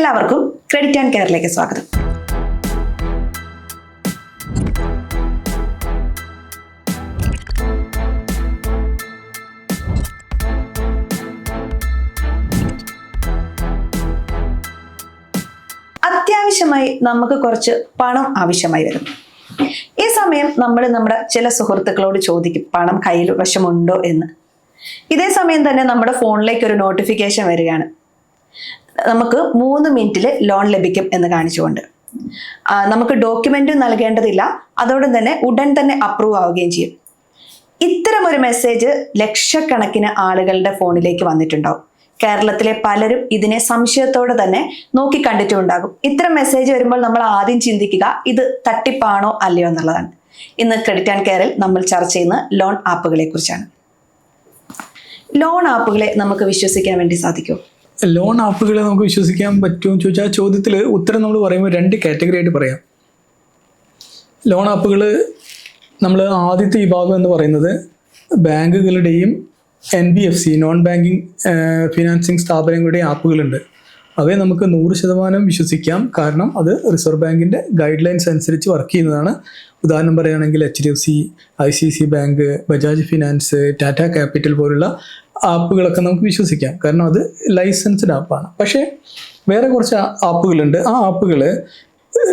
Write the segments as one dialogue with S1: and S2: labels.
S1: എല്ലാവർക്കും credit and കെയറിലേക്ക് സ്വാഗതം. അത്യാവശ്യമായി നമുക്ക് കുറച്ച് പണം ആവശ്യമായി വരും. ഈ സമയം നമ്മൾ നമ്മുടെ ചില സുഹൃത്തുക്കളോട് ചോദിക്കും പണം കയ്യിൽ വശമുണ്ടോ? എന്ന്. ഇതേ സമയം തന്നെ നമ്മുടെ ഫോണിലേക്ക് ഒരു നോട്ടിഫിക്കേഷൻ വരികയാണ്. നമുക്ക് മൂന്ന് മിനിറ്റിൽ ലോൺ ലഭിക്കും എന്ന് കാണിച്ചുകൊണ്ട്. നമുക്ക് ഡോക്യുമെന്റ് നൽകേണ്ടതില്ല. അതോടൊപ്പം തന്നെ ഉടൻ തന്നെ അപ്രൂവ് ആവുകയും ചെയ്യും. ഇത്തരം ഒരു മെസ്സേജ് ലക്ഷക്കണക്കിന് ആളുകളുടെ ഫോണിലേക്ക് വന്നിട്ടുണ്ടാവും. കേരളത്തിലെ പലരും ഇതിനെ സംശയത്തോടെ തന്നെ നോക്കി കണ്ടിട്ടുണ്ടാകും ഇത്തരം മെസ്സേജ് വരുമ്പോൾ നമ്മൾ ആദ്യം ചിന്തിക്കുക ഇത് തട്ടിപ്പാണോ അല്ലയോ എന്നുള്ളതാണ്. ഇന്ന് ക്രെഡിറ്റ് ആൻഡ് കെയറിൽ നമ്മൾ ചർച്ച ചെയ്യുന്ന ലോൺ ആപ്പുകളെ കുറിച്ചാണ് ലോൺ ആപ്പുകളെ നമുക്ക് വിശ്വസിക്കാൻ വേണ്ടി സാധിക്കുമോ?
S2: ലോൺ ആപ്പുകളെ നമുക്ക് വിശ്വസിക്കാൻ പറ്റുമോ എന്ന് ചോദിച്ചാൽ ചോദ്യത്തിൽ ഉത്തരം നമ്മൾ പറയുമ്പോൾ രണ്ട് കാറ്റഗറി ആയിട്ട് പറയാം. ലോൺ ആപ്പുകൾ നമ്മൾ ആദ്യത്തെ വിഭാഗം എന്ന് പറയുന്നത് ബാങ്കുകളുടെയും N B F C non banking financing സ്ഥാപനങ്ങളുടെയും ആപ്പുകളുണ്ട് അവയെ നമുക്ക് നൂറ് ശതമാനം വിശ്വസിക്കാം. കാരണം അത് റിസർവ് ബാങ്കിന്റെ ഗൈഡ് ലൈൻസ് അനുസരിച്ച് വർക്ക് ചെയ്യുന്നതാണ്. ഉദാഹരണം പറയുകയാണെങ്കിൽ H D F C I C C bank Bajaj finance Tata capital പോലുള്ള ആപ്പുകളൊക്കെ നമുക്ക് വിശ്വസിക്കാം. കാരണം അത് ലൈസൻസ്ഡ് ആപ്പാണ്. പക്ഷേ വേറെ കുറച്ച് ആപ്പുകളുണ്ട്. ആ ആപ്പുകൾ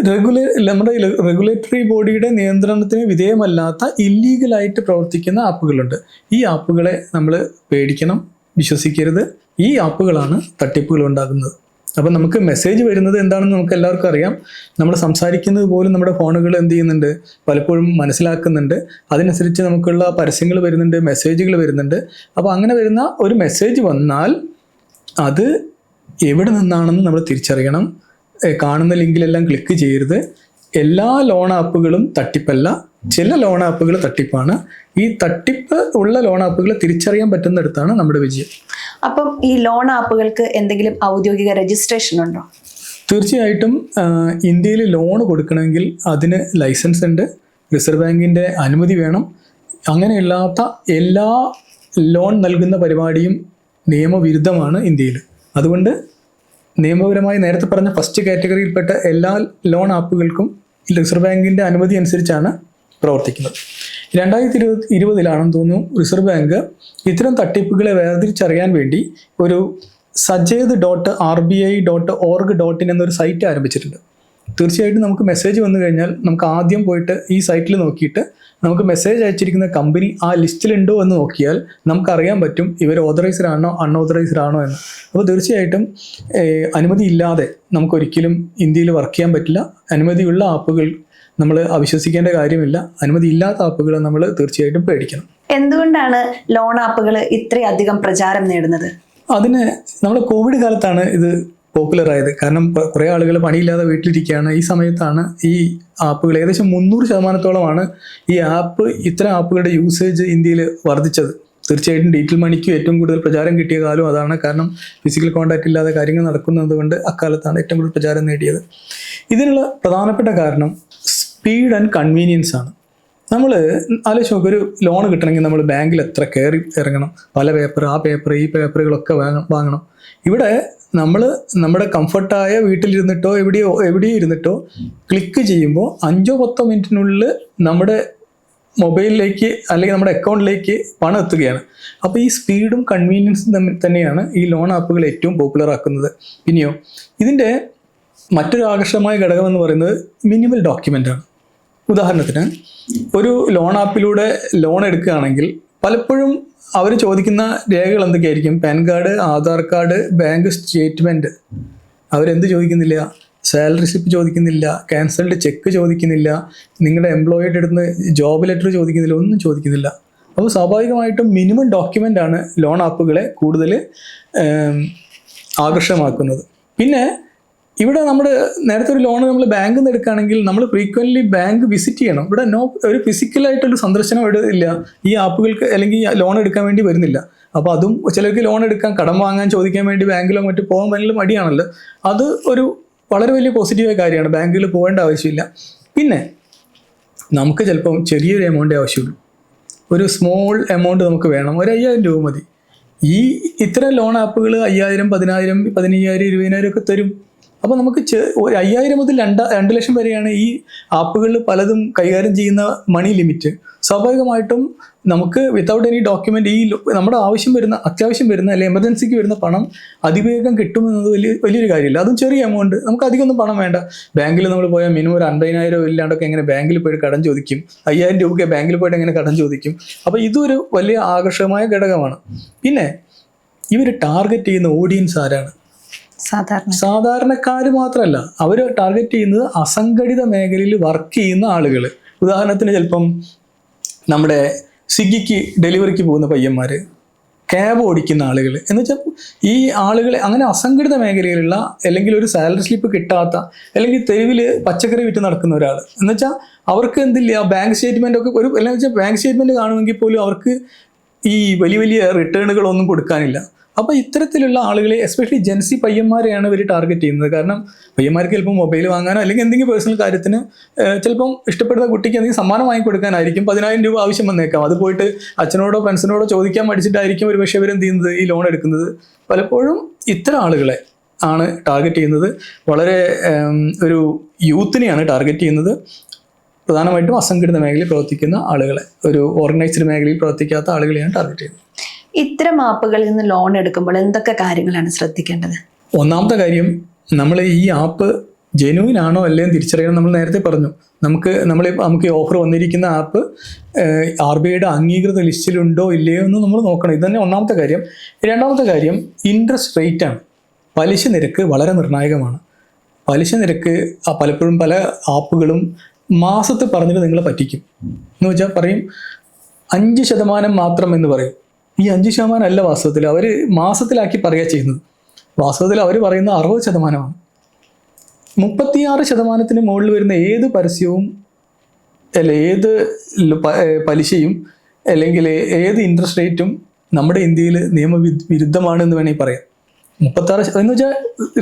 S2: റെഗുലേ നമ്മുടെ റെഗുലേറ്ററി ബോഡിയുടെ നിയന്ത്രണത്തിന് വിധേയമല്ലാത്ത ഇല്ലീഗലായിട്ട് പ്രവർത്തിക്കുന്ന ആപ്പുകളുണ്ട്. ഈ ആപ്പുകളെ നമ്മൾ പേടിക്കണം വിശ്വസിക്കരുത്. ഈ ആപ്പുകളാണ് തട്ടിപ്പുകൾ ഉണ്ടാകുന്നത്. അപ്പം നമുക്ക് മെസ്സേജ് വരുന്നത് എന്താണെന്ന് നമുക്ക് എല്ലാവർക്കും അറിയാം. നമ്മൾ സംസാരിക്കുന്നത് പോലും നമ്മുടെ ഫോണുകൾ എന്ത് ചെയ്യുന്നുണ്ട്? പലപ്പോഴും മനസ്സിലാക്കുന്നുണ്ട്. അതിനനുസരിച്ച് നമുക്കുള്ള പരസ്യങ്ങൾ വരുന്നുണ്ട് മെസ്സേജുകൾ വരുന്നുണ്ട്. അപ്പോൾ അങ്ങനെ വരുന്ന ഒരു മെസ്സേജ് വന്നാൽ അത് എവിടെ നിന്നാണെന്ന് നമ്മൾ തിരിച്ചറിയണം. കാണുന്ന ലിങ്കിലെല്ലാം ക്ലിക്ക് ചെയ്യരുത്. എല്ലാ ലോൺ ആപ്പുകളും തട്ടിപ്പല്ല. ചില ലോൺ ആപ്പുകൾ തട്ടിപ്പാണ്. ഈ തട്ടിപ്പ് ഉള്ള ലോൺ ആപ്പുകൾ തിരിച്ചറിയാൻ പറ്റുന്നിടത്താണ് നമ്മുടെ വിജയം.
S1: അപ്പം ഈ ലോൺ ആപ്പുകൾക്ക് എന്തെങ്കിലും ഔദ്യോഗിക രജിസ്ട്രേഷൻ ഉണ്ടോ?
S2: തീർച്ചയായിട്ടും ഇന്ത്യയിൽ ലോൺ കൊടുക്കണമെങ്കിൽ അതിന് ലൈസൻസ് ഉണ്ട്. റിസർവ് ബാങ്കിന്റെ അനുമതി വേണം. അങ്ങനെയല്ലാത്ത എല്ലാ ലോൺ നൽകുന്ന പരിപാടിയും നിയമവിരുദ്ധമാണ് ഇന്ത്യയിൽ. അതുകൊണ്ട് നിയമപരമായി നേരത്തെ പറഞ്ഞ ഫസ്റ്റ് കാറ്റഗറിയിൽപ്പെട്ട എല്ലാ ലോൺ ആപ്പുകൾക്കും റിസർവ് ബാങ്കിന്റെ അനുമതി അനുസരിച്ചാണ് പ്രവർത്തിക്കുന്നത്. രണ്ടായിരത്തി ഇരുപത് ഇരുപതിലാണെന്ന് തോന്നുന്നു റിസർവ് ബാങ്ക് ഇത്തരം തട്ടിപ്പുകളെ വേർതിരിച്ചറിയാൻ വേണ്ടി ഒരു sachet dot R B I dot org dot in എന്നൊരു സൈറ്റ് ആരംഭിച്ചിട്ടുണ്ട്. തീർച്ചയായിട്ടും നമുക്ക് മെസ്സേജ് വന്നു കഴിഞ്ഞാൽ നമുക്ക് ആദ്യം പോയിട്ട് ഈ സൈറ്റിൽ നോക്കിയിട്ട് നമുക്ക് മെസ്സേജ് അയച്ചിരിക്കുന്ന കമ്പനി ആ ലിസ്റ്റിലുണ്ടോ എന്ന് നോക്കിയാൽ നമുക്കറിയാൻ പറ്റും ഇവർ ഓതറൈസ്ഡ് ആണോ അൺഓതറൈസ്ഡ് ആണോ എന്ന്. അപ്പോൾ തീർച്ചയായിട്ടും അനുമതി ഇല്ലാതെ നമുക്കൊരിക്കലും ഇന്ത്യയിൽ വർക്ക് ചെയ്യാൻ പറ്റില്ല. അനുമതിയുള്ള ആപ്പുകൾ നമ്മൾ അവിശ്വസിക്കേണ്ട കാര്യമില്ല. അനുമതി ഇല്ലാത്ത ആപ്പുകൾ നമ്മൾ തീർച്ചയായിട്ടും പേടിക്കണം.
S1: എന്തുകൊണ്ടാണ് ലോൺ ആപ്പുകൾ ഇത്രയധികം പ്രചാരം നേടുന്നത്?
S2: അതിന് നമ്മൾ കോവിഡ് കാലത്താണ് ഇത് പോപ്പുലർ ആയത് കാരണം കുറെ ആളുകൾ പണിയില്ലാതെ വീട്ടിലിരിക്കുകയാണ്. ഈ സമയത്താണ് ഈ ആപ്പുകൾ ഏകദേശം മുന്നൂറ് ശതമാനത്തോളമാണ് ഈ ആപ്പ് ഇത്തരം ആപ്പുകളുടെ യൂസേജ് ഇന്ത്യയിൽ വർദ്ധിച്ചത്. തീർച്ചയായിട്ടും ഡിജിറ്റൽ മണിക്ക് ഏറ്റവും കൂടുതൽ പ്രചാരം കിട്ടിയ കാലം അതാണ്. കാരണം ഫിസിക്കൽ കോൺടാക്റ്റ് ഇല്ലാതെ കാര്യങ്ങൾ നടക്കുന്നത് കൊണ്ട് അക്കാലത്താണ് ഏറ്റവും കൂടുതൽ പ്രചാരം നേടിയത്. ഇതിനുള്ള പ്രധാനപ്പെട്ട കാരണം സ്പീഡ് ആൻഡ് കൺവീനിയൻസ് ആണ്. നമ്മൾ ആലോചിച്ച് നോക്കുക ഒരു ലോൺ കിട്ടണമെങ്കിൽ നമ്മൾ ബാങ്കിൽ എത്ര കയറി ഇറങ്ങണം. പല പേപ്പർ ആ പേപ്പർ ഈ പേപ്പറുകളൊക്കെ വാങ്ങ- വാങ്ങണം. ഇവിടെ നമ്മൾ നമ്മുടെ കംഫർട്ടായ വീട്ടിലിരുന്നിട്ടോ എവിടെയോ എവിടെയോ ഇരുന്നിട്ടോ ക്ലിക്ക് ചെയ്യുമ്പോൾ അഞ്ചോ പത്തോ മിനിറ്റിനുള്ളിൽ നമ്മുടെ മൊബൈലിലേക്ക് അല്ലെങ്കിൽ നമ്മുടെ അക്കൗണ്ടിലേക്ക് പണം എത്തുകയാണ്. അപ്പോൾ ഈ സ്പീഡും കൺവീനിയൻസും തമ്മിൽ തന്നെയാണ് ഈ ലോൺ ആപ്പുകൾ ഏറ്റവും പോപ്പുലർ ആക്കുന്നത്. പിന്നെയോ ഇതിന്റെ മറ്റൊരു ആകർഷകമായ ഘടകം എന്ന് പറയുന്നത് മിനിമൽ ഡോക്യുമെന്റ് ആണ്. ഉദാഹരണത്തിന് ഒരു ലോൺ ആപ്പിലൂടെ ലോൺ എടുക്കുകയാണെങ്കിൽ പലപ്പോഴും അവർ ചോദിക്കുന്ന രേഖകൾ എന്തൊക്കെയായിരിക്കും? PAN card Aadhaar card bank statement അവരെന്ത് ചോദിക്കുന്നില്ല? സാലറി സ്ലിപ്പ് ചോദിക്കുന്നില്ല ക്യാൻസൽഡ് ചെക്ക് ചോദിക്കുന്നില്ല നിങ്ങളുടെ എംപ്ലോയിയുടെ അടുത്ത് ജോബ് ലെറ്റർ ചോദിക്കുന്നില്ല ഒന്നും ചോദിക്കുന്നില്ല. അപ്പോൾ സ്വാഭാവികമായിട്ടും മിനിമം ഡോക്യുമെന്റ് ആണ് ലോൺ ആപ്പുകളെ കൂടുതൽ ആകർഷകമാക്കുന്നത്. പിന്നെ ഇവിടെ നമ്മൾ നേരത്തെ ഒരു ലോൺ നമ്മൾ ബാങ്കിൽ നിന്ന് എടുക്കുകയാണെങ്കിൽ നമ്മൾ ഫ്രീക്വന്റ്ലി ബാങ്ക് വിസിറ്റ് ചെയ്യണം. ഇവിടെ നോ ഒരു ഫിസിക്കലായിട്ടൊരു സന്ദർശനം ഇവിടെ ഈ ആപ്പുകൾക്ക് അല്ലെങ്കിൽ ലോൺ എടുക്കാൻ വേണ്ടി വരുന്നില്ല. അപ്പോൾ അതും ചിലർക്ക് ലോൺ എടുക്കാൻ കടം വാങ്ങാൻ ചോദിക്കാൻ വേണ്ടി ബാങ്കിലോ മറ്റു പോകാൻ ഭയങ്കര മടിയാണല്ലോ. അത് ഒരു വളരെ വലിയ പോസിറ്റീവായ കാര്യമാണ്. ബാങ്കിൽ പോകേണ്ട ആവശ്യമില്ല. പിന്നെ നമുക്ക് ചിലപ്പം ചെറിയൊരു എമൗണ്ടേ ആവശ്യമുള്ളൂ. ഒരു സ്മോൾ എമൗണ്ട് നമുക്ക് വേണം. ഒരു അയ്യായിരം രൂപ മതി. ഈ ഇത്തരം ലോൺ ആപ്പുകൾ അയ്യായിരം പതിനായിരം പതിനയ്യായിരം ഇരുപതിനായിരം ഒക്കെ തരും. അപ്പോൾ നമുക്ക് ഒരു അയ്യായിരം മുതൽ രണ്ട് രണ്ട് ലക്ഷം വരെയാണ് ഈ ആപ്പുകളിൽ പലതും കൈകാര്യം ചെയ്യുന്ന മണി ലിമിറ്റ്. സ്വാഭാവികമായിട്ടും നമുക്ക് വിത്തൗട്ട് എനി ഡോക്യുമെന്റ് ഈ നമ്മുടെ ആവശ്യം വരുന്ന അത്യാവശ്യം വരുന്ന അല്ലെങ്കിൽ എമർജൻസിക്ക് വരുന്ന പണം അതിവേഗം കിട്ടുമെന്നത് വലിയ വലിയൊരു കാര്യമില്ല. അതും ചെറിയ എമൗണ്ട് നമുക്ക് അധികമൊന്നും പണം വേണ്ട. ബാങ്കിൽ നമ്മൾ പോയാൽ മിനിമം ഒരു അൻപതിനായിരം ഇല്ലാണ്ടൊക്കെ എങ്ങനെ ബാങ്കിൽ പോയിട്ട് കടം ചോദിക്കും. അയ്യായിരം രൂപയ്ക്ക് ബാങ്കിൽ പോയിട്ട് എങ്ങനെ കടം ചോദിക്കും. അപ്പോൾ ഇതൊരു വലിയ ആകർഷകമായ ഘടകമാണ്. പിന്നെ ഇവർ ടാർഗറ്റ് ചെയ്യുന്ന ഓഡിയൻസ് ആരാണ്? സാധാരണക്കാർ മാത്രമല്ല അവർ ടാർഗറ്റ് ചെയ്യുന്നത് അസംഘടിത മേഖലയിൽ വർക്ക് ചെയ്യുന്ന ആളുകൾ ഉദാഹരണത്തിന് ചിലപ്പം നമ്മുടെ സ്വിഗ്ഗിക്ക് ഡെലിവറിക്ക് പോകുന്ന പയ്യന്മാർ ക്യാബ് ഓടിക്കുന്ന ആളുകൾ എന്ന് വെച്ചാൽ ഈ ആളുകളെ അങ്ങനെ അസംഘടിത മേഖലയിലുള്ള അല്ലെങ്കിൽ ഒരു സാലറി സ്ലിപ്പ് കിട്ടാത്ത അല്ലെങ്കിൽ തെരുവിൽ പച്ചക്കറി വിറ്റ് നടക്കുന്ന ഒരാൾ എന്ന് വെച്ചാൽ അവർക്ക് എന്തില്ല ബാങ്ക് സ്റ്റേറ്റ്മെന്റ് ഒക്കെ ഒരു അല്ലെങ്കിൽ വെച്ചാൽ ബാങ്ക് സ്റ്റേറ്റ്മെന്റ് കാണുമെങ്കിൽ പോലും അവർക്ക് ഈ വലിയ വലിയ റിട്ടേണുകളൊന്നും കൊടുക്കാനില്ല. അപ്പോൾ ഇത്തരത്തിലുള്ള ആളുകളെ എസ്പെഷ്യലി ജെൻസി പയ്യന്മാരെയാണ് ഇവർ ടാർഗറ്റ് ചെയ്യുന്നത്. കാരണം പയ്യന്മാർക്ക് ചിലപ്പോൾ മൊബൈൽ വാങ്ങാനോ അല്ലെങ്കിൽ എന്തെങ്കിലും പേഴ്സണൽ കാര്യത്തിന് ചിലപ്പം ഇഷ്ടപ്പെടുന്ന കുട്ടിക്ക് എന്തെങ്കിലും സമ്മാനം വാങ്ങിക്കൊടുക്കാനായിരിക്കും പതിനായിരം രൂപ ആവശ്യം വന്നേക്കാം. അത് പോയിട്ട് അച്ഛനോടോ ഫ്രണ്ട്സിനോടോ ചോദിക്കാൻ മടിച്ചിട്ടായിരിക്കും ഒരു പക്ഷേ ഇവരെന്ത് ചെയ്യുന്നത്? ഈ ലോൺ എടുക്കുന്നത്. പലപ്പോഴും ഇത്തരം ആളുകളെ ആണ് ടാർഗറ്റ് ചെയ്യുന്നത്. വളരെ ഒരു യൂത്തിനെയാണ് ടാർഗറ്റ് ചെയ്യുന്നത്. പ്രധാനമായിട്ടും അസംഘടിത മേഖലയിൽ പ്രവർത്തിക്കുന്ന ആളുകളെ ഒരു ഓർഗനൈസ്ഡ് മേഖലയിൽ പ്രവർത്തിക്കാത്ത ആളുകളെയാണ് ടാർഗറ്റ് ചെയ്യുന്നത്.
S1: ഇത്തരം ആപ്പുകളിൽ നിന്ന് ലോൺ എടുക്കുമ്പോൾ എന്തൊക്കെ കാര്യങ്ങളാണ് ശ്രദ്ധിക്കേണ്ടത്?
S2: ഒന്നാമത്തെ കാര്യം നമ്മൾ ഈ ആപ്പ് ജെനുവിൻ ആണോ അല്ലേന്ന് തിരിച്ചറിയണം നമ്മൾ നേരത്തെ പറഞ്ഞു. നമുക്ക് നമ്മൾ നമുക്ക് ഈ ഓഫർ വന്നിരിക്കുന്ന ആപ്പ് ആർ ബി ഐയുടെ അംഗീകൃത ലിസ്റ്റിലുണ്ടോ ഇല്ലയോ എന്ന് നമ്മൾ നോക്കണം. ഇത് തന്നെ ഒന്നാമത്തെ കാര്യം. രണ്ടാമത്തെ കാര്യം ഇൻട്രസ്റ്റ് റേറ്റ് ആണ്. പലിശ നിരക്ക് വളരെ നിർണായകമാണ്. പലിശ നിരക്ക് പലപ്പോഴും പല ആപ്പുകളും മാസത്തിൽ പറഞ്ഞിട്ട് നിങ്ങളെ പറ്റിക്കും. എന്ന് വെച്ചാൽ പറയും അഞ്ച് ശതമാനം മാത്രം എന്ന് പറയും. ഈ അഞ്ച് ശതമാനം അല്ല വാസ്തവത്തിൽ. അവർ മാസത്തിലാക്കി പറയുക ചെയ്യുന്നത്. വാസ്തവത്തിൽ അവർ പറയുന്ന അറുപത് ശതമാനമാണ്. മുപ്പത്തിയാറ് ശതമാനത്തിന് മുകളിൽ വരുന്ന ഏത് പരസ്യവും അല്ല ഏത് പലിശയും അല്ലെങ്കിൽ ഏത് ഇൻട്രസ്റ്റ് റേറ്റും നമ്മുടെ ഇന്ത്യയിൽ നിയമവിരുദ്ധമാണ് എന്ന് വേണമെങ്കിൽ പറയാം. മുപ്പത്താറ് എന്ന് വെച്ചാൽ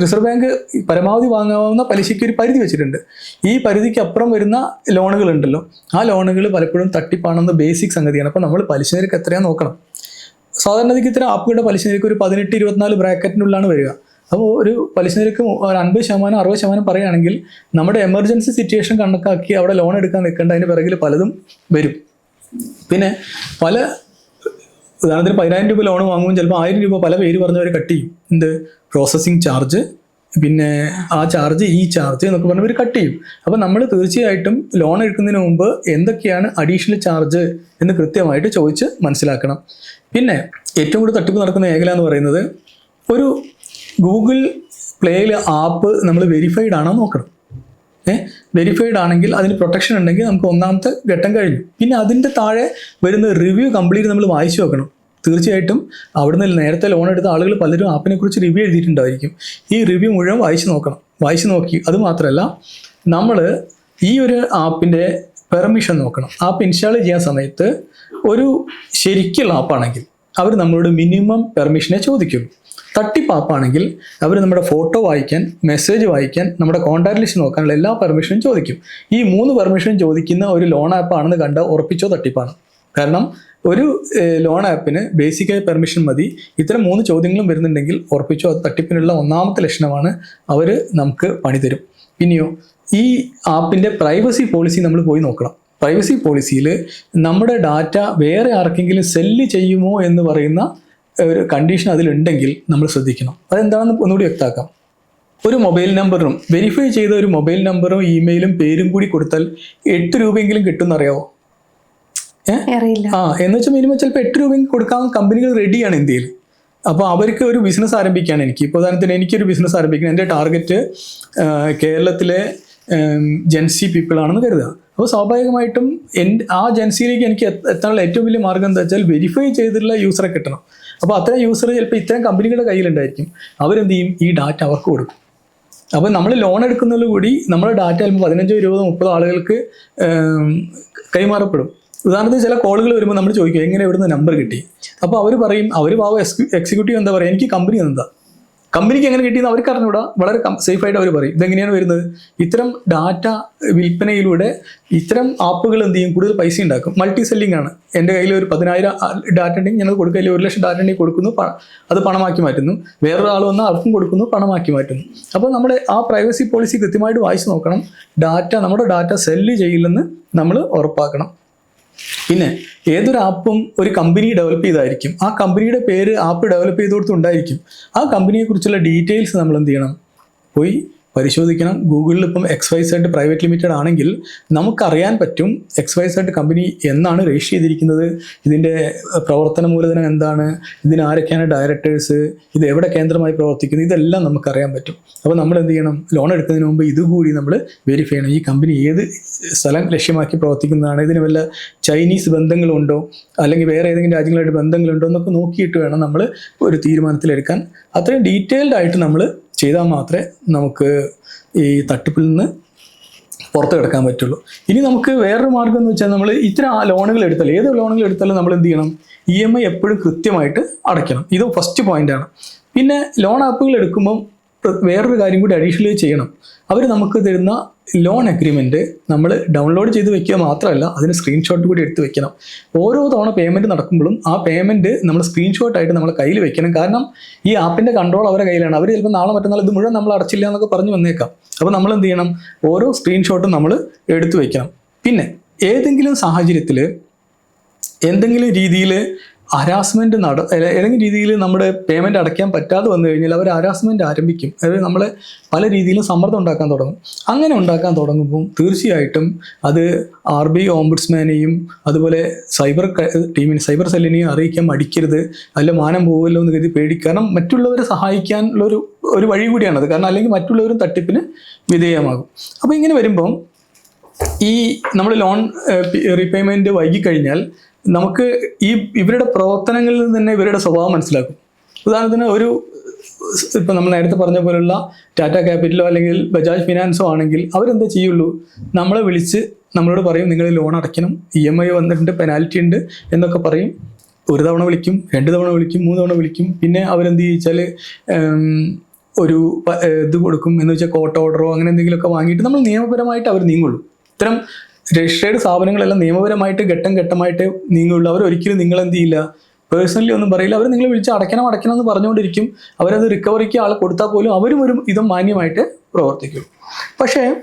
S2: റിസർവ് ബാങ്ക് പരമാവധി വാങ്ങാവുന്ന പലിശയ്ക്ക് ഒരു പരിധി വെച്ചിട്ടുണ്ട്. ഈ പരിധിക്ക് അപ്പുറം വരുന്ന ലോണുകൾ ഉണ്ടല്ലോ. ആ ലോണുകൾ പലപ്പോഴും തട്ടിപ്പാണെന്ന് ബേസിക് സംഗതിയാണ്. അപ്പോൾ നമ്മൾ പലിശ നിരക്ക് എത്രയാന്ന് നോക്കണം. സാധാരണഗതിക്ക് ഇത്തരം ആപ്പുകളുടെ പലിശ നിരക്ക് ഒരു പതിനെട്ട് ഇരുപത്തിനാല് ബ്രാക്കറ്റിനുള്ളിലാണ് വരിക. അപ്പോൾ ഒരു പലിശ നിരക്ക് ഒരു അൻപത് ശതമാനം അറുപത് ശതമാനം പറയുകയാണെങ്കിൽ നമ്മുടെ എമർജൻസി സിറ്റുവേഷൻ കണക്കാക്കി അവിടെ ലോൺ എടുക്കാൻ നിൽക്കേണ്ട അതിന് പിറകിൽ പലതും വരും. പിന്നെ പല ഉദാഹരണത്തിന് പതിനായിരം രൂപ ലോൺ വാങ്ങുമ്പോൾ ചിലപ്പോൾ ആയിരം രൂപ പല പേര് പറഞ്ഞവർ കട്ട് ചെയ്യും. എന്ത്? പ്രോസസ്സിങ് ചാർജ് പിന്നെ ആ ചാർജ് ഈ ചാർജ് എന്നൊക്കെ പറഞ്ഞവർ കട്ട് ചെയ്യും. അപ്പം നമ്മൾ തീർച്ചയായിട്ടും ലോൺ എടുക്കുന്നതിന് മുമ്പ് എന്തൊക്കെയാണ് അഡീഷണൽ ചാർജ് എന്ന് കൃത്യമായിട്ട് ചോദിച്ച് മനസ്സിലാക്കണം. പിന്നെ ഏറ്റവും കൂടുതൽ തട്ടിപ്പ് നടക്കുന്ന മേഖല എന്ന് പറയുന്നത് ഒരു ഗൂഗിൾ പ്ലേയിൽ ആപ്പ് നമ്മൾ വെരിഫൈഡ് ആണോ നോക്കണം. ഏഹ് വെരിഫൈഡ് ആണെങ്കിൽ അതിന് പ്രൊട്ടക്ഷൻ ഉണ്ടെങ്കിൽ നമുക്ക് ഒന്നാമത്തെ ഘട്ടം കഴിഞ്ഞു. പിന്നെ അതിന്റെ താഴെ വരുന്ന റിവ്യൂ കംപ്ലീറ്റ് നമ്മൾ വായിച്ചു നോക്കണം. തീർച്ചയായിട്ടും അവിടുന്ന് നേരത്തെ ലോൺ എടുത്ത ആളുകൾ പലരും ആപ്പിനെ കുറിച്ച് റിവ്യൂ എഴുതിയിട്ടുണ്ടായിരിക്കും. ഈ റിവ്യൂ മുഴുവൻ വായിച്ചു നോക്കണം. വായിച്ചു നോക്കി. അതുമാത്രമല്ല നമ്മൾ ഈ ഒരു ആപ്പിന്റെ പെർമിഷൻ നോക്കണം. ആപ്പ് ഇൻസ്റ്റാൾ ചെയ്യാൻ സമയത്ത് ഒരു ശരിക്കുള്ള ആപ്പാണെങ്കിൽ അവർ നമ്മളോട് മിനിമം പെർമിഷനെ ചോദിക്കും തട്ടിപ്പാപ്പാണെങ്കിൽ അവർ നമ്മുടെ ഫോട്ടോ വായിക്കാൻ മെസ്സേജ് വായിക്കാൻ നമ്മുടെ കോൺടാക്ട് ലിസ്റ്റ് നോക്കാനുള്ള എല്ലാ പെർമിഷനും ചോദിക്കും. ഈ മൂന്ന് പെർമിഷനും ചോദിക്കുന്ന ഒരു ലോൺ ആപ്പ് ആണെന്ന് കണ്ട ഉറപ്പിച്ചോ തട്ടിപ്പാണ്? കാരണം ഒരു ലോൺ ആപ്പിന് ബേസിക്കായ പെർമിഷൻ മതി. ഇത്തരം മൂന്ന് ചോദ്യങ്ങളും വരുന്നുണ്ടെങ്കിൽ ഉറപ്പിച്ചോ അത് തട്ടിപ്പിനുള്ള ഒന്നാമത്തെ ലക്ഷണമാണ് അവർ നമുക്ക് പണി തരും. പിന്നെയോ ഈ ആപ്പിന്റെ പ്രൈവസി പോളിസി നമ്മൾ പോയി നോക്കണം. പ്രൈവസി പോളിസിയിൽ നമ്മുടെ ഡാറ്റ വേറെ ആർക്കെങ്കിലും സെല്ല് ചെയ്യുമോ എന്ന് പറയുന്ന ഒരു കണ്ടീഷൻ അതിലുണ്ടെങ്കിൽ നമ്മൾ ശ്രദ്ധിക്കണം. അതെന്താണെന്ന് ഒന്നുകൂടി വ്യക്തമാക്കാം. ഒരു മൊബൈൽ നമ്പറും വെരിഫൈ ചെയ്ത ഒരു മൊബൈൽ നമ്പറും ഇമെയിലും പേരും കൂടി കൊടുത്താൽ എട്ട് രൂപയെങ്കിലും കിട്ടുമെന്നറിയാവോ? ആ എന്ന് വെച്ചാൽ മിനിമം ചിലപ്പോൾ എട്ട് രൂപയ്ക്ക് കൊടുക്കാൻ കമ്പനികൾ റെഡിയാണ് ഇന്ത്യയിൽ. അപ്പോൾ അവർക്ക് ഒരു ബിസിനസ് ആരംഭിക്കാണ് എനിക്ക്. ഇപ്പോൾ ഉദാഹരണത്തിന് എനിക്കൊരു ബിസിനസ് ആരംഭിക്കണം. എന്റെ ടാർഗറ്റ് കേരളത്തിലെ ജെൻസി പീപ്പിൾ ആണെന്ന് കരുതുക. അപ്പോൾ സ്വാഭാവികമായിട്ടും എന്റെ ആ ജെൻസിയിലേക്ക് എനിക്ക് എത്ത- എത്താനുള്ള ഏറ്റവും വലിയ മാർഗം എന്താ വെച്ചാൽ വെരിഫൈ ചെയ്തിട്ടുള്ള യൂസറെ കിട്ടണം. അപ്പോൾ അത്തരം യൂസർ ചിലപ്പോൾ ഇത്തരം കമ്പനികളുടെ കയ്യിലുണ്ടായിരിക്കും. അവരെന്ത് ചെയ്യും? ഈ ഡാറ്റ അവർക്ക് കൊടുക്കും. അപ്പോൾ നമ്മൾ ലോൺ എടുക്കുന്നതോടുകൂടി നമ്മുടെ ഡാറ്റ ചിലപ്പോൾ പതിനഞ്ചോ ഇരുപതോ മുപ്പതോ ആളുകൾക്ക് കൈമാറപ്പെടും. ഉദാഹരണത്തിന് ചില കോളുകൾ വരുമ്പോൾ നമ്മൾ ചോദിക്കും എങ്ങനെ ഇവിടുന്ന് നമ്പർ കിട്ടി? അപ്പോൾ അവർ പറയും അവർ പാവം എക്സിക്യൂട്ടീവ് എന്താ പറയുക എനിക്ക് കമ്പനി എന്താ കമ്പനിക്ക് എങ്ങനെ കിട്ടിയെന്ന് അവർക്ക് അറിഞ്ഞൂടാ. വളരെ സേഫ് ആയിട്ട് അവർ പറയും. ഇതെങ്ങനെയാണ് വരുന്നത്? ഇത്തരം ഡാറ്റ വിൽപ്പനയിലൂടെ ഇത്തരം ആപ്പുകൾ എന്ത് ചെയ്യും? കൂടുതൽ പൈസ ഉണ്ടാക്കും. മൾട്ടി സെല്ലിംഗ് ആണ്. എന്റെ കയ്യിൽ ഒരു പതിനായിരം ഡാറ്റ ഉണ്ടെങ്കിൽ ഞങ്ങൾ കൊടുക്കുക അല്ലെങ്കിൽ ഒരു ലക്ഷം ഡാറ്റ ഉണ്ടെങ്കിൽ കൊടുക്കുന്നു അത് പണമാക്കി മാറ്റുന്നു. വേറൊരാൾ വന്നാൽ അവർക്കും കൊടുക്കുന്നു പണമാക്കി മാറ്റുന്നു. അപ്പോൾ നമ്മുടെ ആ പ്രൈവസി പോളിസി കൃത്യമായിട്ട് വായിച്ചു നോക്കണം. ഡാറ്റ നമ്മുടെ ഡാറ്റ സെല്ല് ചെയ്യില്ലെന്ന് നമ്മൾ ഉറപ്പാക്കണം. പിന്നെ ഏതൊരു ആപ്പും ഒരു കമ്പനി ഡെവലപ്പ് ചെയ്തായിരിക്കും. ആ കമ്പനിയുടെ പേര് ആപ്പ് ഡെവലപ്പ് ചെയ്തോടത്തുണ്ടായിരിക്കും ആ കമ്പനിയെക്കുറിച്ചുള്ള ഡീറ്റെയിൽസ് നമ്മൾ എന്ത് ചെയ്യണം? പോയി പരിശോധിക്കണം. ഗൂഗിളിൽ ഇപ്പം X Y Z private limited ആണെങ്കിൽ നമുക്കറിയാൻ പറ്റും എക്സ് വൈ സെഡ് കമ്പനി എന്നാണ് രജിസ്റ്റർ ചെയ്തിരിക്കുന്നത്. ഇതിന്റെ പ്രവർത്തന മൂലധനം എന്താണ്? ഇതിന് ആരൊക്കെയാണ് ഡയറക്ടേഴ്സ് ഇത് എവിടെ കേന്ദ്രമായി പ്രവർത്തിക്കുന്നത് ഇതെല്ലാം നമുക്കറിയാൻ പറ്റും. അപ്പോൾ നമ്മൾ എന്ത് ചെയ്യണം? ലോൺ എടുക്കുന്നതിന് മുമ്പ് ഇതുകൂടി നമ്മൾ വെരിഫൈ ചെയ്യണം. ഈ കമ്പനി ഏത് സ്ഥലം ലക്ഷ്യമാക്കി പ്രവർത്തിക്കുന്നതാണ്? ഇതിന് വല്ല ചൈനീസ് ബന്ധങ്ങളുണ്ടോ? അല്ലെങ്കിൽ വേറെ ഏതെങ്കിലും രാജ്യങ്ങളായിട്ട് ബന്ധങ്ങളുണ്ടോ? എന്നൊക്കെ നോക്കിയിട്ട് വേണം നമ്മൾ ഒരു തീരുമാനത്തിലെടുക്കാൻ. അത്രയും ഡീറ്റെയിൽഡ് ആയിട്ട് നമ്മൾ ചെയ്താൽ മാത്രമേ നമുക്ക് ഈ തട്ടിപ്പിൽ നിന്ന് പുറത്ത് കിടക്കാൻ പറ്റുള്ളൂ. ഇനി നമുക്ക് വേറൊരു മാർഗം എന്ന് വെച്ചാൽ നമ്മൾ ഇത്തരം ലോണുകൾ എടുത്താൽ ഏത് ലോണുകൾ എടുത്താലും നമ്മൾ എന്ത് ചെയ്യണം? ഇ എം ഐ എപ്പോഴും കൃത്യമായിട്ട് അടയ്ക്കണം. ഇത് ഫസ്റ്റ് പോയിന്റാണ് പിന്നെ ലോൺ ആപ്പുകൾ എടുക്കുമ്പം വേറൊരു കാര്യം കൂടി അഡീഷണലി ചെയ്യണം. അവർ നമുക്ക് തരുന്ന ലോൺ അഗ്രിമെന്റ് നമ്മൾ ഡൗൺലോഡ് ചെയ്ത് വെക്കുക മാത്രമല്ല അതിന് സ്ക്രീൻഷോട്ട് കൂടി എടുത്ത് വെക്കണം. ഓരോ തവണ പേയ്മെന്റ് നടക്കുമ്പോഴും ആ പേയ്മെന്റ് നമ്മൾ സ്ക്രീൻഷോട്ടായിട്ട് നമ്മൾ കയ്യിൽ വെക്കണം. കാരണം ഈ ആപ്പിന്റെ കൺട്രോൾ അവരുടെ കയ്യിലാണ്. അവർ ചിലപ്പോൾ നാളെ മറ്റന്നാൾ ഇത് മുഴുവൻ നമ്മൾ അടച്ചില്ല എന്നൊക്കെ പറഞ്ഞു വന്നേക്കാം. അപ്പോൾ നമ്മൾ എന്ത് ചെയ്യണം? ഓരോ സ്ക്രീൻഷോട്ടും നമ്മൾ എടുത്തു വെക്കണം. പിന്നെ ഏതെങ്കിലും സാഹചര്യത്തിൽ എന്തെങ്കിലും രീതിയിൽ ഹരാസ്മെന്റ് നട ഏതെങ്കിലും രീതിയിൽ നമ്മുടെ പേയ്മെന്റ് അടയ്ക്കാൻ പറ്റാതെ വന്നു കഴിഞ്ഞാൽ അവർ ഹരാസ്മെന്റ് ആരംഭിക്കും. അതായത് നമ്മളെ പല രീതിയിലും സമ്മർദ്ദം ഉണ്ടാക്കാൻ തുടങ്ങും. അങ്ങനെ ഉണ്ടാക്കാൻ തുടങ്ങുമ്പോൾ തീർച്ചയായിട്ടും അത് ആർ ബി ഓംബുഡ്സ്മാനെയും അതുപോലെ സൈബർ ടീമിനെ സൈബർ സെല്ലിനെയും അറിയിക്കാൻ മടിക്കരുത്. അല്ല മാനം പോകുമല്ലോ എന്ന് കരുതി പേടി കാരണം മറ്റുള്ളവരെ സഹായിക്കാനുള്ള ഒരു ഒരു വഴി കൂടിയാണത് കാരണം അല്ലെങ്കിൽ മറ്റുള്ളവരും തട്ടിപ്പിന് വിധേയമാകും. അപ്പോൾ ഇങ്ങനെ വരുമ്പം ഈ നമ്മൾ ലോൺ റീപേയ്മെന്റ് വൈകിക്കഴിഞ്ഞാൽ നമുക്ക് ഈ ഇവരുടെ പ്രവർത്തനങ്ങളിൽ നിന്ന് തന്നെ ഇവരുടെ സ്വഭാവം മനസ്സിലാക്കും. ഉദാഹരണത്തിന് ഒരു ഇപ്പം നമ്മൾ നേരത്തെ പറഞ്ഞ പോലുള്ള ടാറ്റ ക്യാപിറ്റലോ അല്ലെങ്കിൽ ബജാജ് ഫിനാൻസോ ആണെങ്കിൽ അവരെന്താ ചെയ്യുള്ളൂ? നമ്മളെ വിളിച്ച് നമ്മളോട് പറയും നിങ്ങൾ ലോൺ അടയ്ക്കണം ഇ എം ഐ വന്നിട്ടുണ്ട് പെനാൽറ്റി ഉണ്ട് എന്നൊക്കെ പറയും. ഒരു തവണ വിളിക്കും രണ്ട് തവണ വിളിക്കും മൂന്ന് തവണ വിളിക്കും. പിന്നെ അവരെന്ത് ചോദിച്ചാൽ ഒരു ഇത് കൊടുക്കും. എന്ന് വെച്ചാൽ കോട്ട ഓർഡറോ അങ്ങനെ എന്തെങ്കിലുമൊക്കെ വാങ്ങിയിട്ട് നമ്മൾ നിയമപരമായിട്ട് അവർ നീങ്ങുള്ളൂ. ഇത്തരം രജിസ്ട്രേഡ് സ്ഥാപനങ്ങളെല്ലാം നിയമപരമായിട്ട് ഘട്ടം ഘട്ടമായിട്ട് നീങ്ങുള്ളൂ. അവർ ഒരിക്കലും നിങ്ങൾ എന്ത് ചെയ്യില്ല. പേഴ്സണലി ഒന്നും പറയില്ല. അവർ നിങ്ങൾ വിളിച്ച് അടയ്ക്കണം അടയ്ക്കണം എന്ന് പറഞ്ഞുകൊണ്ടിരിക്കും. അവരത് റിക്കവറിക്ക് ആളെ കൊടുത്താൽ പോലും അവരും ഒരു ഇതും മാന്യമായിട്ട് പ്രവർത്തിക്കും. പക്ഷേ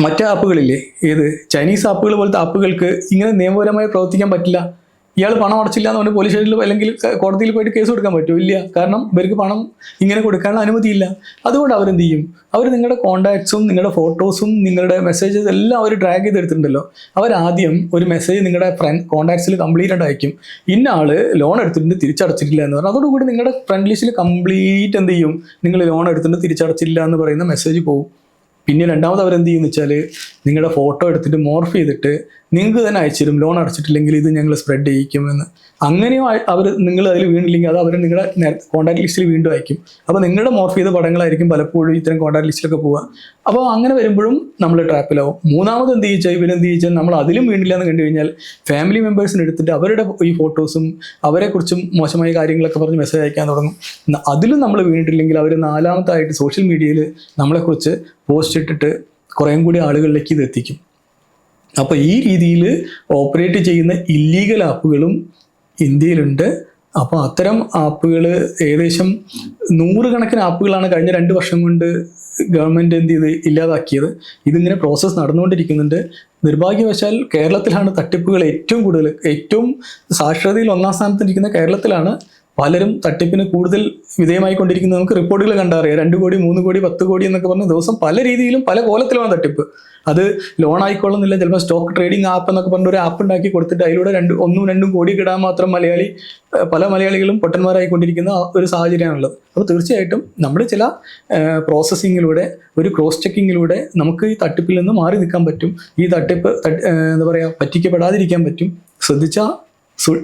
S2: മറ്റ് ആപ്പുകളില്ലേ ഏത്? ചൈനീസ് ആപ്പുകൾ പോലത്തെ ആപ്പുകൾക്ക് ഇങ്ങനെ നിയമപരമായി പ്രവർത്തിക്കാൻ പറ്റില്ല. ഇയാൾ പണം അടച്ചില്ല എന്ന് പറഞ്ഞ് പോലീസ് സ്റ്റേഷനിൽ അല്ലെങ്കിൽ കോടതിയിൽ പോയിട്ട് കേസ് കൊടുക്കാൻ പറ്റുമോ? ഇല്ല. കാരണം ഇവർക്ക് പണം ഇങ്ങനെ കൊടുക്കാനുള്ള അനുമതിയില്ല. അതുകൊണ്ട് അവരെന്ത് ചെയ്യും? അവർ നിങ്ങളുടെ കോൺടാക്ട്സും നിങ്ങളുടെ ഫോട്ടോസും നിങ്ങളുടെ മെസ്സേജസ് എല്ലാം അവർ ഡ്രാഗ് ചെയ്തെടുത്തിട്ടുണ്ടല്ലോ. അവരാദ്യം ഒരു മെസ്സേജ് നിങ്ങളുടെ ഫ്രണ്ട് കോൺടാക്ട്സിൽ കംപ്ലീറ്റ് ആയിട്ട് അയക്കും. ഇന്ന ആൾ ലോൺ എടുത്തിട്ടുണ്ട് തിരിച്ചടച്ചിട്ടില്ല എന്ന് പറഞ്ഞാൽ അതോടുകൂടി നിങ്ങളുടെ ഫ്രണ്ട് ലിസ്റ്റിൽ കംപ്ലീറ്റ് എന്ത് ചെയ്യും? നിങ്ങൾ ലോൺ എടുത്തിട്ടുണ്ട് തിരിച്ചടച്ചില്ല എന്ന് പറയുന്ന മെസ്സേജ് പോകും. പിന്നെ രണ്ടാമത് അവരെന്ത് ചെയ്യുന്ന വെച്ചാൽ നിങ്ങളുടെ ഫോട്ടോ എടുത്തിട്ട് മോർഫ് ചെയ്തിട്ട് നിങ്ങൾക്ക് തന്നെ അയച്ചിരും ലോൺ അടച്ചിട്ടില്ലെങ്കിൽ ഇത് ഞങ്ങൾ സ്പ്രെഡ് ചെയ്യിക്കുമെന്ന് അങ്ങനെയും അവർ നിങ്ങൾ അതിൽ വീണില്ലെങ്കിൽ അത് അവർ നിങ്ങളുടെ കോൺടാക്ട് ലിസ്റ്റിൽ വീണ്ടും അയക്കും. അപ്പോൾ നിങ്ങളുടെ മോർഫ് ചെയ്ത പടങ്ങളായിരിക്കും പലപ്പോഴും ഇത്തരം കോൺടാക്ട് ലിസ്റ്റിലൊക്കെ പോവുക. അപ്പോൾ അങ്ങനെ വരുമ്പോഴും നമ്മൾ ട്രാപ്പിലാവും മൂന്നാമത് എന്ത് ചെയ്യിച്ചാൽ ഇവരെന്ത് ചെയ്യിച്ചാൽ നമ്മൾ അതിലും വീണില്ല എന്ന് കണ്ടു കഴിഞ്ഞാൽ ഫാമിലി മെമ്പേഴ്സിന് എടുത്തിട്ട് അവരുടെ ഈ ഫോട്ടോസും അവരെക്കുറിച്ചും മോശമായ കാര്യങ്ങളൊക്കെ പറഞ്ഞ് മെസ്സേജ് അയക്കാൻ തുടങ്ങും. അതിലും നമ്മൾ വീണിട്ടില്ലെങ്കിൽ അവർ നാലാമത്തായിട്ട് സോഷ്യൽ മീഡിയയിൽ നമ്മളെക്കുറിച്ച് പോസ്റ്റ് ഇട്ടിട്ട് കുറേം കൂടി ആളുകളിലേക്ക് ഇത് എത്തിക്കും. അപ്പോൾ ഈ രീതിയിൽ ഓപ്പറേറ്റ് ചെയ്യുന്ന ഇല്ലീഗൽ ആപ്പുകളും ഇന്ത്യയിലുണ്ട്. അപ്പോൾ അത്തരം ആപ്പുകൾ ഏകദേശം നൂറുകണക്കിന് ആപ്പുകളാണ് കഴിഞ്ഞ രണ്ട് വർഷം കൊണ്ട് ഗവൺമെന്റ് എന്ത് ചെയ്ത് ഇല്ലാതാക്കിയത്. ഇതിങ്ങനെ പ്രോസസ്സ് നടന്നുകൊണ്ടിരിക്കുന്നുണ്ട്. നിർഭാഗ്യവശാൽ കേരളത്തിലാണ് തട്ടിപ്പുകൾ ഏറ്റവും കൂടുതൽ ഏറ്റവും സാക്ഷരതയിൽ ഒന്നാം സ്ഥാനത്തിരിക്കുന്ന കേരളത്തിലാണ് പലരും തട്ടിപ്പിന് കൂടുതൽ വിധേയമായിക്കൊണ്ടിരിക്കുന്നത് നമുക്ക് റിപ്പോർട്ടുകൾ കണ്ടറിയാം. രണ്ട് കോടി മൂന്ന് കോടി പത്ത് കോടി എന്നൊക്കെ പറഞ്ഞ ദിവസം പല രീതിയിലും പല കോലത്തിലുമാണ് തട്ടിപ്പ്. അത് ലോൺ ആയിക്കൊള്ളുന്നില്ല ചിലപ്പോൾ സ്റ്റോക്ക് ട്രേഡിംഗ് ആപ്പ് എന്നൊക്കെ പറഞ്ഞ ഒരു ആപ്പ് ഉണ്ടാക്കി കൊടുത്തിട്ട് അതിലൂടെ രണ്ട് ഒന്നും രണ്ടും കോടി കിടാൻ മാത്രം മലയാളി പല മലയാളികളും പൊട്ടന്മാരായിക്കൊണ്ടിരിക്കുന്ന ഒരു സാഹചര്യമാണുള്ളത്. അപ്പോൾ തീർച്ചയായിട്ടും നമ്മൾ ചില പ്രോസസ്സിങ്ങിലൂടെ ഒരു ക്രോസ് ചെക്കിങ്ങിലൂടെ നമുക്ക് ഈ തട്ടിപ്പിൽ നിന്ന് മാറി നിൽക്കാൻ പറ്റും. ഈ തട്ടിപ്പ് എന്താ പറയുക പറ്റിക്കപ്പെടാതിരിക്കാൻ പറ്റും. ശ്രദ്ധിച്ചാൽ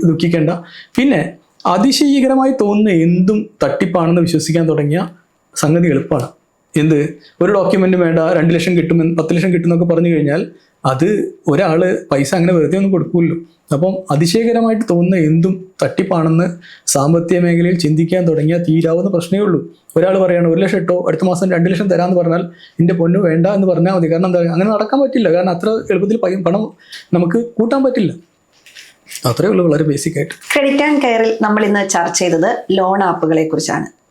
S2: ദുഃഖിക്കേണ്ട. പിന്നെ അതിശയകരമായി തോന്നുന്ന എന്തും തട്ടിപ്പാണെന്ന് വിശ്വസിക്കാൻ തുടങ്ങിയ സംഗതി എളുപ്പമാണ്. എന്ത്? ഒരു ഡോക്യുമെന്റ് വേണ്ട രണ്ട് ലക്ഷം കിട്ടും പത്ത് ലക്ഷം കിട്ടും എന്നൊക്കെ പറഞ്ഞു കഴിഞ്ഞാൽ അത് ഒരാൾ പൈസ അങ്ങനെ വെറുതെ ഒന്നും കൊടുക്കുമല്ലോ അപ്പം അതിശയകരമായിട്ട് തോന്നുന്ന എന്തും തട്ടിപ്പാണെന്ന് സാമ്പത്തിക മേഖലയിൽ ചിന്തിക്കാൻ തുടങ്ങിയ തീരാവുന്ന പ്രശ്നമേ ഉള്ളൂ. ഒരാൾ പറയാണ് ഒരു ലക്ഷം ഇട്ടോ അടുത്ത മാസം രണ്ട് ലക്ഷം തരാമെന്ന് പറഞ്ഞാൽ എന്റെ പൊന്നു വേണ്ട എന്ന് പറഞ്ഞാൽ മതി. കാരണം എന്താ അങ്ങനെ നടക്കാൻ പറ്റില്ല. കാരണം അത്ര എളുപ്പത്തിൽ പണം നമുക്ക് കൂട്ടാൻ പറ്റില്ല. അത്രേ ഉള്ളൂ വളരെ ബേസിക് ആയിട്ട്.
S1: ക്രെഡിറ്റ് ആൻഡ് കെയറിൽ നമ്മൾ ഇന്ന് ചർച്ച ചെയ്തത് ലോൺ ആപ്പുകളെ കുറിച്ചാണ്.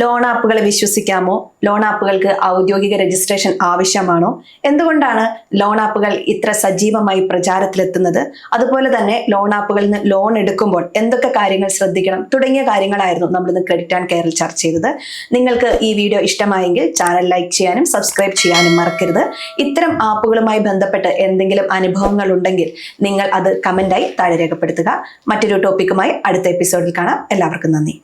S1: ലോൺ ആപ്പുകളെ വിശ്വസിക്കാമോ? ലോൺ ആപ്പുകൾക്ക് ഔദ്യോഗിക രജിസ്ട്രേഷൻ ആവശ്യമാണോ? എന്തുകൊണ്ടാണ് ലോൺ ആപ്പുകൾ ഇത്ര സജീവമായി പ്രചാരത്തിലെത്തുന്നത്? അതുപോലെ തന്നെ ലോൺ ആപ്പുകളിൽ നിന്ന് ലോൺ എടുക്കുമ്പോൾ എന്തൊക്കെ കാര്യങ്ങൾ ശ്രദ്ധിക്കണം? തുടങ്ങിയ കാര്യങ്ങളായിരുന്നു നമ്മൾ ഇന്ന് ക്രെഡിറ്റ് ആൻഡ് കെയറിൽ ചർച്ച ചെയ്തത്. നിങ്ങൾക്ക് ഈ വീഡിയോ ഇഷ്ടമായെങ്കിൽ ചാനൽ ലൈക്ക് ചെയ്യാനും സബ്സ്ക്രൈബ് ചെയ്യാനും മറക്കരുത്. ഇത്തരം ആപ്പുകളുമായി ബന്ധപ്പെട്ട് എന്തെങ്കിലും അനുഭവങ്ങൾ ഉണ്ടെങ്കിൽ നിങ്ങൾ അത് കമന്റായി താഴെ രേഖപ്പെടുത്തുക. മറ്റൊരു ടോപ്പിക്കുമായി അടുത്ത എപ്പിസോഡിൽ കാണാം. എല്ലാവർക്കും നന്ദി.